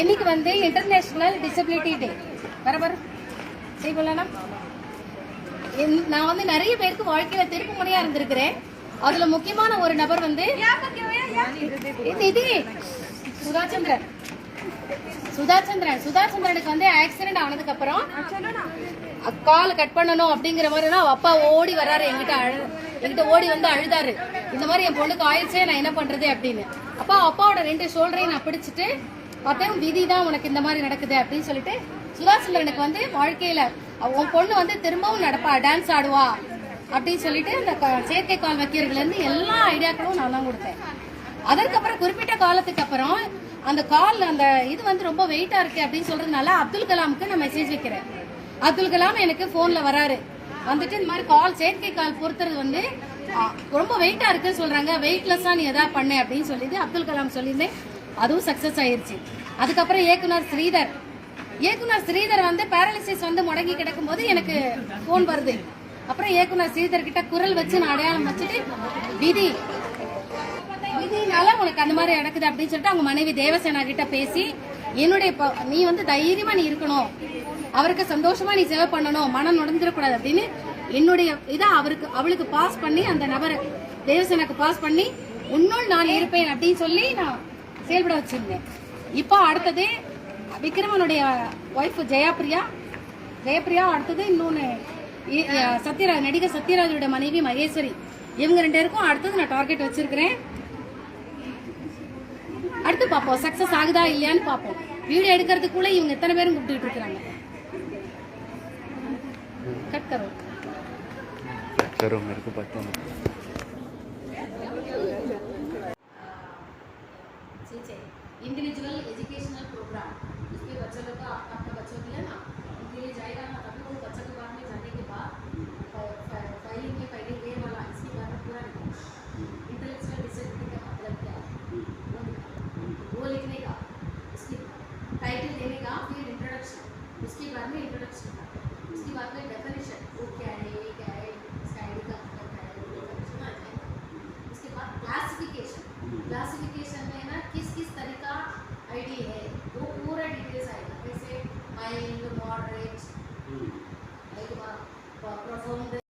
இன்னைக்கு வந்து international disability டே பரபர் சரி நான் வந்து நிறைய பேருக்கு வாழ்க்கையில திருப்பு முனையா இருந்திருக்கிறேன். அதுல முக்கியமான ஒரு நபர் வந்து இது சுதாச்சந்திரன். சுதாச்சந்திரன். சுதாச்சந்திரனுக்கு வந்து ஆக்சிடென்ட் ஆனதுக்கு அப்புறம் கால் கட் பண்ணணும் அப்படிங்கிற மாதிரி தான் அப்பா ஓடி வராரு எங்கிட்ட அழு எங்கிட்ட ஓடி வந்து அழுதாரு. இந்த மாதிரி என் பொண்ணுக்கு ஆயிடுச்சே நான் என்ன பண்றது அப்படின்னு. அப்பா அப்பாவோட ரெண்டு ஷோல்டரையும் நான் பிடிச்சிட்டு பார்த்தேன். விதி தான் உனக்கு இந்த மாதிரி நடக்குது அப்படின்னு சொல்லிட்டு சுதாச்சந்திரனுக்கு வந்து வாழ்க்கையில உன் பொண்ணு வந்து திரும்பவும் நடப்பா டான்ஸ் ஆடுவா அப்படின்னு சொல்லிட்டு அந்த செயற்கை கால் வைக்கிறதுல இருந்து எல்லா ஐடியாக்களும் நான் தான் கொடுத்தேன். அதற்கப்புறம் குறிப்பிட்ட காலத்துக்கு அப்புறம் அந்த கால் அந்த இது வந்து ரொம்ப வெயிட்டா இருக்கு அப்படின்னு சொல்றதுனால அப்துல் கலாமுக்கு நான் மெசேஜ் வைக்கிறேன். அப்துல் கலாம் எனக்கு போன்ல வராரு. வந்துட்டு இந்த மாதிரி கால் செயற்கை கால் பொறுத்துறது வந்து ரொம்ப வெயிட்டா இருக்குன்னு சொல்றாங்க. வெயிட்லெஸ்ஸா நீ எதாவது பண்ணு அப்படின்னு சொல்லிட்டு அப்துல் கலாம் சொல்லியிருந்தேன். அதுவும் சக்சஸ் ஆயிருச்சு. அதுக்கப்புறம் இயக்குனர் ஸ்ரீதர். இயக்குனர் ஸ்ரீதர் வந்து பேரலிசிஸ் வந்து முடங்கி கிடக்கும் போது எனக்கு போன் வருது. அப்புறம் இயக்குனர் ஸ்ரீதர் கிட்ட குரல் வச்சு நான் அடையாளம் வச்சுட்டு விதி விதினால உனக்கு அந்த மாதிரி நடக்குது அப்படின்னு சொல்லிட்டு அவங்க மனைவி தேவசேனா கிட்ட பேசி என்னுடைய நீ வந்து தைரியமா நீ இருக்கணும். அவருக்கு சந்தோஷமா நீ சேவை பண்ணணும். மனம் நுழைஞ்சிடக்கூடாது அப்படின்னு என்னுடைய இதை அவருக்கு அவளுக்கு பாஸ் பண்ணி அந்த நபரை தேவசனுக்கு பாஸ் பண்ணி உன்னுள் நான் இருப்பேன் அப்படின்னு சொல்லி நான் செயல்பட வச்சிருந்தேன். இப்போ அடுத்தது விக்ரமனுடைய ஒய்ஃப் ஜெயாபிரியா ஜெயபிரியா அடுத்தது இன்னொன்று சத்யராஜ் நடிகர் சத்யராஜோட மனைவி மகேஸ்வரி. இவங்க ரெண்டு பேருக்கும் அடுத்தது நான் டார்கெட் வச்சிருக்கிறேன். அடுத்து பார்ப்போம் சக்சஸ் ஆகுதா இல்லையான்னு பார்ப்போம். வீடியோ எடுக்கிறதுக்குள்ள இவங்க எத்தனை பேரும் கூப்பிட்டுக்கிட்டு இருக்கிறாங்க? கட் கரோ करो मेरे को पता नहीं इंडिविजुअल एजुकेशनल प्रोग्राम इसके बच्चों लोग का आप- बच्चों के लिए ना, उनके लिए जाएगा ना, तभी वो बच्चों के बाद में जाने के बाद फाइलिंग में पहले ये वाला, इसके बाद में पूरा इंटेलेक्चुअल डिसेबिलिटी का मतलब क्या वो लिखने। का। उसकी टाइटल देने का, फिर इंट्रोडक्शन उसके बाद में इंट्रोडक्शन उसके बाद में डेफिनेशन वो क्या है, ये क्या है donde